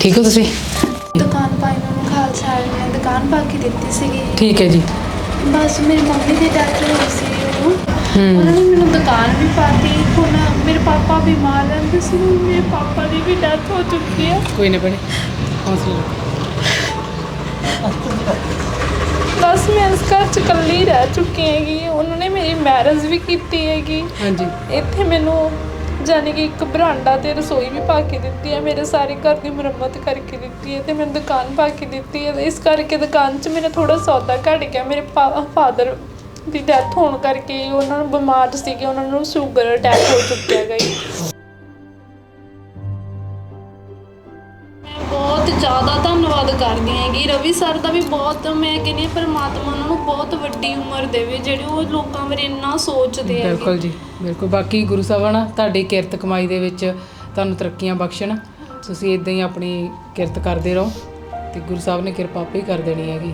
ਠੀਕ ਹੋ ਤੁਸੀਂ? ਦੁਕਾਨ ਪਾਈ ਨੂੰ ਖਾਲਸਾ ਨੇ ਦੁਕਾਨ ਪਾ ਕੇ ਦਿੱਤੀ ਸੀਗੀ। ਠੀਕ ਹੈ ਜੀ। ਬਸ ਮੇਰੀ ਮੰਮੀ ਦੀ ਡੈਥ ਹੋਈ ਸੀ ਉਦੋਂ। ਹੂੰ। ਉਹਨਾਂ ਨੇ ਮੈਨੂੰ ਦੁਕਾਨ ਵੀ ਪਾਤੀ ਹੁਣ ਮੇਰੇ ਪਾਪਾ ਬਿਮਾਰ ਰਹਿੰਦੇ ਸੀ ਹੁਣ ਮੇਰੇ ਪਾਪਾ ਦੀ ਵੀ ਡੈਥ ਹੋ ਚੁੱਕੀ ਹੈ। ਕੋਈ ਨਾ ਬਣੇ ਹੌਸਲਾ ਬਸ ਮੈਂ ਇਸ ਘਰ ਚ ਇਕੱਲੀ ਰਹਿ ਚੁੱਕੀ ਹੈਗੀ ਉਹਨਾਂ ਨੇ ਮੇਰੀ ਮੈਰਿਜ ਵੀ ਕੀਤੀ ਹੈਗੀ। ਹਾਂਜੀ। ਇੱਥੇ ਮੈਨੂੰ ਜਾਨੀ ਕਿ ਇੱਕ ਬਰਾਂਡਾ ਤੇ ਰਸੋਈ ਵੀ ਪਾ ਕੇ ਦਿੱਤੀ ਹੈ, ਮੇਰੇ ਸਾਰੇ ਘਰ ਦੀ ਮੁਰੰਮਤ ਕਰਕੇ ਦਿੱਤੀ ਹੈ ਤੇ ਮੈਨੂੰ ਦੁਕਾਨ ਪਾ ਕੇ ਦਿੱਤੀ ਹੈ। ਇਸ ਕਰਕੇ ਦੁਕਾਨ 'ਚ ਮੇਰਾ ਥੋੜਾ ਸੌਦਾ ਘਟ ਗਿਆ। ਮੇਰੇ ਫਾਦਰ ਦੀ ਡੈਥ ਹੋਣ ਕਰਕੇ ਉਹਨਾਂ ਨੂੰ ਬਿਮਾਰ ਸੀਗੇ, ਉਹਨਾਂ ਨੂੰ ਸ਼ੂਗਰ ਅਟੈਕ ਹੋ ਚੁੱਕਿਆ ਗਈ ਬਹੁਤ ਜ਼ਿਆਦਾ ਧੰਨਵਾਦ ਕਰਦੀ ਹੈਗੀ। ਰਵੀ ਸਰ ਦਾ ਵੀ ਬਹੁਤ, ਮੈਂ ਕਹਿੰਦੀ ਹਾਂ ਪਰਮਾਤਮਾ ਉਹਨਾਂ ਨੂੰ ਬਹੁਤ ਵੱਡੀ ਉਮਰ ਦੇਵੇ, ਜਿਹੜੇ ਉਹ ਲੋਕਾਂ ਬਾਰੇ ਇੰਨਾ ਸੋਚਦੇ ਹੈਗੇ। ਬਿਲਕੁਲ ਜੀ, ਬਿਲਕੁਲ। ਬਾਕੀ ਗੁਰੂ ਸਾਹਿਬਾਨ ਆ ਤੁਹਾਡੀ ਕਿਰਤ ਕਮਾਈ ਦੇ ਵਿੱਚ ਤੁਹਾਨੂੰ ਤਰੱਕੀਆਂ ਬਖਸ਼ਣ। ਤੁਸੀਂ ਇਦਾਂ ਹੀ ਆਪਣੀ ਕਿਰਤ ਕਰਦੇ ਰਹੋ ਤੇ ਗੁਰੂ ਸਾਹਿਬ ਨੇ ਕਿਰਪਾ ਆਪੇ ਹੀ ਕਰ ਦੇਣੀ ਹੈਗੀ।